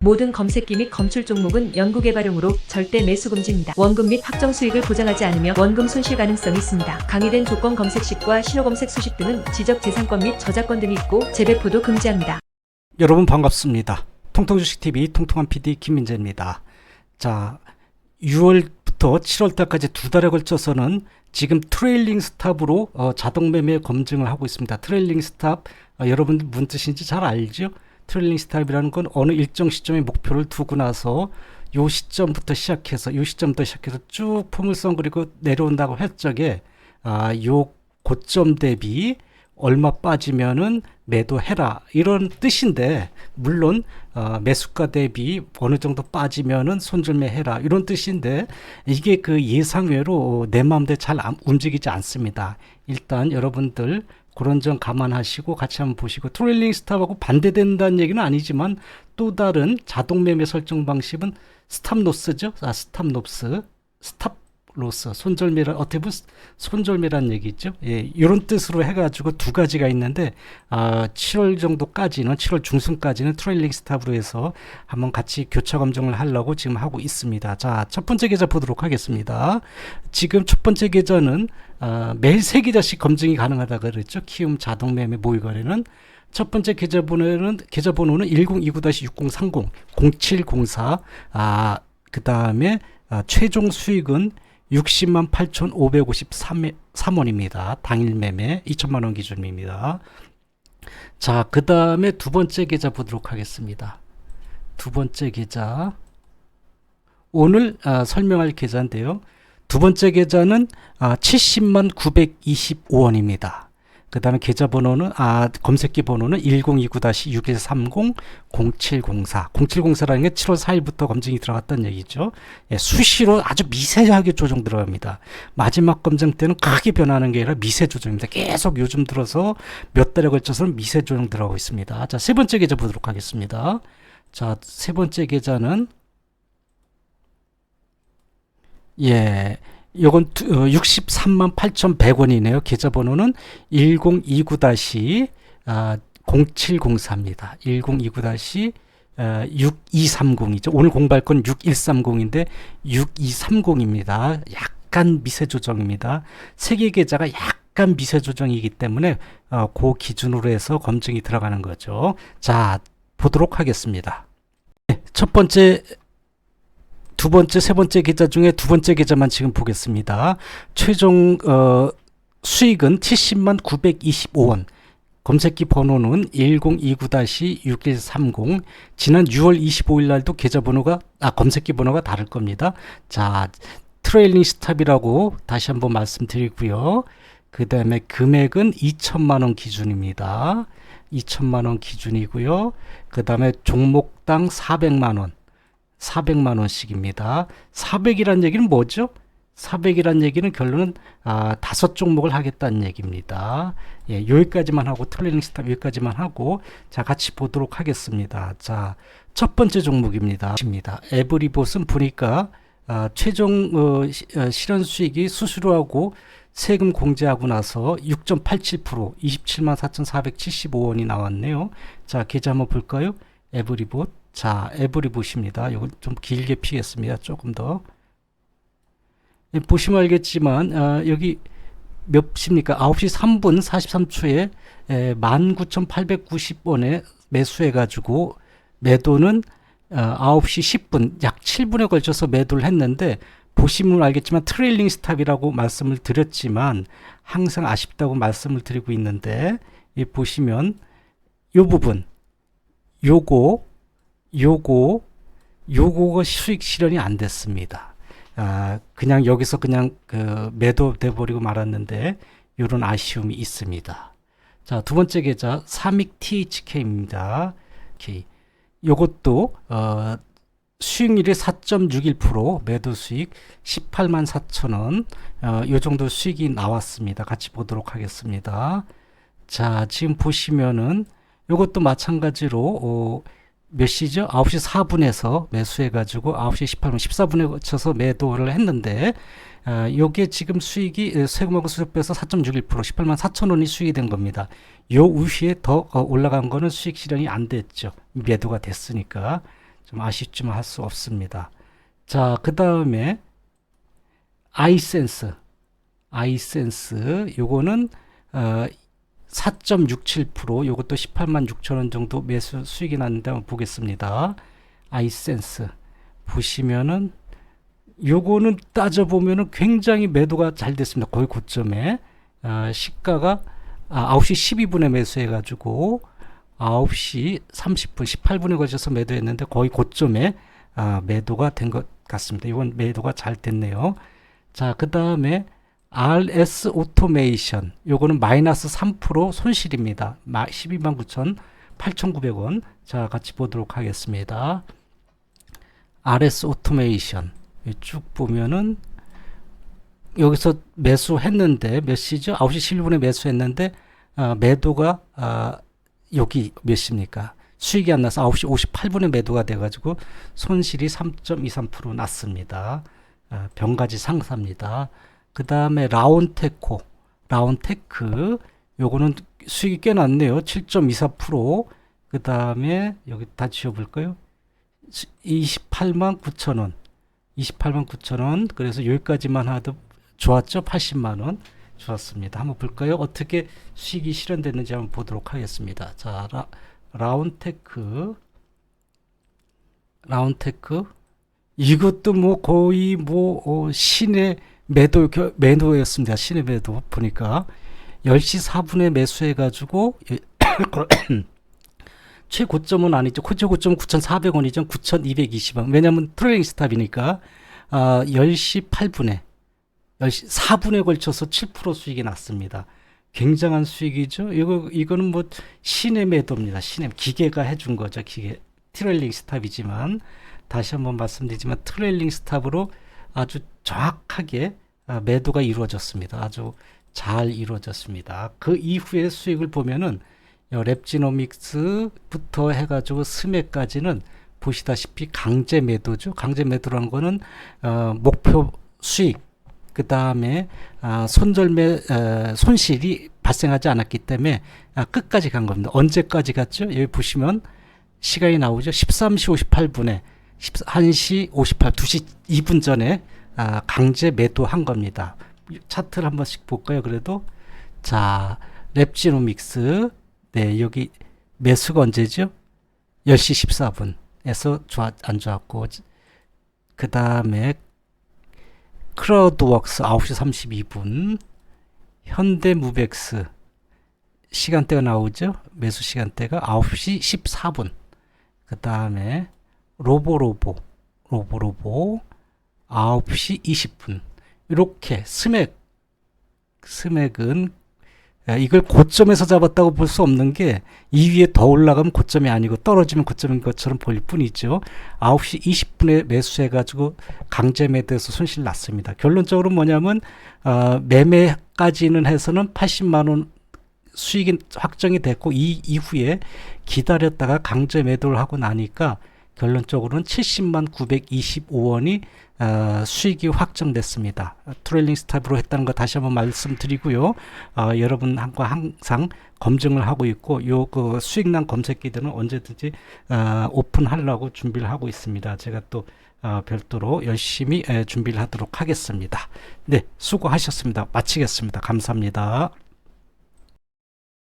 모든 검색기 및 검출 종목은 연구개 발용으로 절대 매수 금지입니다. 원금 및 확정 수익을 보장하지 않으며 원금 손실 가능성이 있습니다. 강의된 조건 검색식과 신호 검색 수식 등은 지적 재산권 및 저작권 등이 있고 재배포도 금지합니다. 여러분 반갑습니다. 통통주식TV 통통한 PD 김민재입니다. 자, 6월부터 7월달까지 두 달에 걸쳐서는 지금 트레일링 스탑으로 어, 자동 매매 검증을 하고 있습니다. 트레일링 스탑 어, 여러분들 무슨 뜻인지 잘 알죠? 트레일링 스탑이라는 건 어느 일정 시점에 목표를 두고 나서 요 시점부터 시작해서 요 시점부터 시작해서 쭉 포물선 그리고 내려온다고 할 적에 아, 요 고점 대비 얼마 빠지면은 매도해라 이런 뜻인데 물론 어, 매수가 대비 어느 정도 빠지면은 손절매해라 이런 뜻인데 이게 그 예상외로 내 마음대로 잘 안- 움직이지 않습니다. 일단 여러분들 그런 점 감안하시고 같이 한번 보시고 트레일링 스탑하고 반대된다는 얘기는 아니지만 또 다른 자동 매매 설정 방식은 스탑 로스죠. 아 스탑 로스 스탑 로스 손절매라 어떻게 보면 손절매라는 얘기죠. 예, 이런 뜻으로 해가지고 두 가지가 있는데 아, 7월 정도까지는 7월 중순까지는 트레일링 스탑으로 해서 한번 같이 교차 검증을 하려고 지금 하고 있습니다. 자, 첫 번째 계좌 보도록 하겠습니다. 지금 첫 번째 계좌는 아, 매일 세 계좌씩 검증이 가능하다 그랬죠. 키움 자동 매매 모의 거래는 첫 번째 계좌번호는 계좌번호는 1029-6030 0704 아, 그다음에 아, 최종 수익은 60만 8,553원입니다. 당일 매매 2천만 원 기준입니다. 자, 그 다음에 두 번째 계좌 보도록 하겠습니다. 두 번째 계좌. 오늘 아, 설명할 계좌인데요. 두 번째 계좌는 아, 70만 925원입니다. 그 다음에 계좌 번호는, 아, 검색기 번호는 1029-6130 0704. 0704라는 게 7월 4일부터 검증이 들어갔다는 얘기죠. 예, 수시로 아주 미세하게 조정 들어갑니다. 마지막 검증 때는 크게 변하는 게 아니라 미세 조정입니다. 계속 요즘 들어서 몇 달에 걸쳐서는 미세 조정 들어가고 있습니다. 자, 세 번째 계좌 보도록 하겠습니다. 자, 세 번째 계좌는 예, 요건 두- 어, 63만 8,100원이네요. 계좌번호는 1029- 아, 0704입니다. 1029- 6230이죠. 오늘 공부할 건 6130인데 6230입니다. 약간 미세 조정입니다. 세계 계좌가 약간 미세 조정이기 때문에 어, 그 기준으로 해서 검증이 들어가는 거죠. 자, 보도록 하겠습니다. 네, 첫 번째 두 번째, 세 번째 계좌 중에 두 번째 계좌만 지금 보겠습니다. 최종 어, 수익은 70만 925원. 검색기 번호는 1029-6130. 지난 6월 25일 날도 계좌 번호가 아 검색기 번호가 다를 겁니다. 자, 트레일링 스탑이라고 다시 한번 말씀드리고요. 그다음에 금액은 2천만 원 기준입니다. 2천만 원 기준이고요. 그다음에 종목당 400만 원. 400만 원씩입니다. 400이란 얘기는 뭐죠? 400이란 얘기는 결론은 아, 다섯 종목을 하겠다는 얘기입니다. 예, 여기까지만 하고 트레이닝 스탑 여기까지만 하고 자 같이 보도록 하겠습니다. 자, 첫 번째 종목입니다. 입니다. 에브리봇은 보니까 아, 최종 어, 시, 어, 실현 수익이 수수료하고 세금 공제하고 나서 6.87% 27만 4,475원이 나왔네요. 자, 계좌 한번 볼까요? 에브리봇. 자, 에브리봇입니다. 이거 좀 길게 피겠습니다. 조금 더. 예, 보시면 알겠지만 아, 여기 몇 시입니까? 9시 3분 43초에 19,890원에 매수해 가지고 매도는 어, 9시 10분 약 7분에 걸쳐서 매도를 했는데 보시면 알겠지만 트레일링 스탑이라고 말씀을 드렸지만 항상 아쉽다고 말씀을 드리고 있는데 이 보시면 요 부분 요거 요거 요거가 수익 실현이 안 됐습니다. 아, 그냥 여기서 그냥 그 매도돼 버리고 말았는데 이런 아쉬움이 있습니다. 자, 두 번째 계좌 삼익 THK입니다. 오케이. 요것도 어 수익률이 4.61% 매도 수익 18만 4천 원. 어, 요 정도 수익이 나왔습니다. 같이 보도록 하겠습니다. 자, 지금 보시면은 요것도 마찬가지로 어, 몇 시죠? 9시 4분에서 매수해가지고 9시 18분, 14분에 거쳐서 매도를 했는데, 아, 요게 지금 수익이 에, 세금하고 수수료 빼서 4.61% 18만 4천 원이 수익이 된 겁니다. 요 이후에 더 어, 올라간 거는 수익 실현이 안 됐죠. 매도가 됐으니까. 좀 아쉽지만 할 수 없습니다. 자, 그 다음에 아이센스. 아이센스 요거는 어 4.67% 요것도 18만 6천 원 정도 매수 수익이 났는데 한번 보겠습니다. 아이센스 보시면은 요거는 따져 보면은 굉장히 매도가 잘 됐습니다. 거의 고점에 아, 시가가 아, 9시 12분에 매수해 가지고 9시 30분 18분에 걸쳐서 매도했는데 거의 고점에 아, 매도가 된 것 같습니다. 이건 매도가 잘 됐네요. 자, 그 다음에 RS 오토메이션 요거는 마이너스 3% 손실입니다. 12만 9천 8,900원. 자, 같이 보도록 하겠습니다. RS 오토메이션 여기 쭉 보면은 여기서 매수했는데 몇 시죠? 9시 11분에 매수했는데 아, 매도가 아, 여기 몇 시입니까? 수익이 안 나서 9시 58분에 매도가 돼가지고 손실이 3.23% 났습니다. 아, 병가지 상사입니다. 그 다음에 라온테코, 라온테크, 요거는 수익이 꽤 났네요. 7.24%. 그 다음에 여기 다 지워볼까요? 28만 9천 원. 28만 9천 원. 그래서 여기까지만 하도 좋았죠? 80만 원. 좋았습니다. 한번 볼까요? 어떻게 수익이 실현됐는지 한번 보도록 하겠습니다. 자, 라, 라운테크. 라운테크. 이것도 뭐 거의 뭐 어, 신의 매도 겨- 매도였습니다. 신의 매도 보니까 10시 4분에 매수해 가지고 최고점은 아니죠. 최고점은 9,400원이죠. 9,220원. 왜냐하면 트레이딩 스탑이니까 아, 10시 8분에 10시 4분에 걸쳐서 7% 수익이 났습니다. 굉장한 수익이죠. 이거 이거는 뭐 신의 매도입니다. 신의 기계가 해준 거죠. 기계 트레일링 스탑이지만 다시 한번 말씀드리지만 트레일링 스탑으로 아주 정확하게 아, 매도가 이루어졌습니다. 아주 잘 이루어졌습니다. 그 이후의 수익을 보면은 요 랩지노믹스부터 해가지고 스맥까지는 보시다시피 강제 매도죠. 강제 매도라는 거는 어, 목표 수익 그 다음에 아, 손절매 에, 손실이 발생하지 않았기 때문에 아, 끝까지 간 겁니다. 언제까지 갔죠? 여기 보시면 시간이 나오죠. 13시 58분에 1시 58, 2시 2분 전에 아, 강제 매도한 겁니다. 차트를 한 번씩 볼까요? 그래도 자 랩지노믹스 네 여기 매수가 언제죠? 10시 14분에서 좋아 안 좋았고 그 다음에 크라우드웍스 9시 32분 현대무백스 시간대가 나오죠? 매수 시간대가 9시 14분 그 다음에 로보로보 로보로보 9시 20분 이렇게 스맥 스맥은 야, 이걸 고점에서 잡았다고 볼 수 없는 게이 위에 더 올라가면 고점이 아니고 떨어지면 고점인 것처럼 보일 뿐이죠. 9시 20분에 매수해가지고 강제 매도해서 손실 났습니다. 결론적으로 뭐냐면 어, 매매까지는 해서는 80만 원 수익이 확정이 됐고 이 이후에 기다렸다가 강제 매도를 하고 나니까 결론적으로는 70만 925원이 어, 수익이 확정됐습니다. 트레일링 스탑으로 했다는 거 다시 한번 말씀드리고요. 어, 여러분과 항상 검증을 하고 있고 요그 수익난 검색기들은 언제든지 어, 오픈하려고 준비를 하고 있습니다. 제가 또 어, 별도로 열심히 에, 준비를 하도록 하겠습니다. 네, 수고하셨습니다. 마치겠습니다. 감사합니다.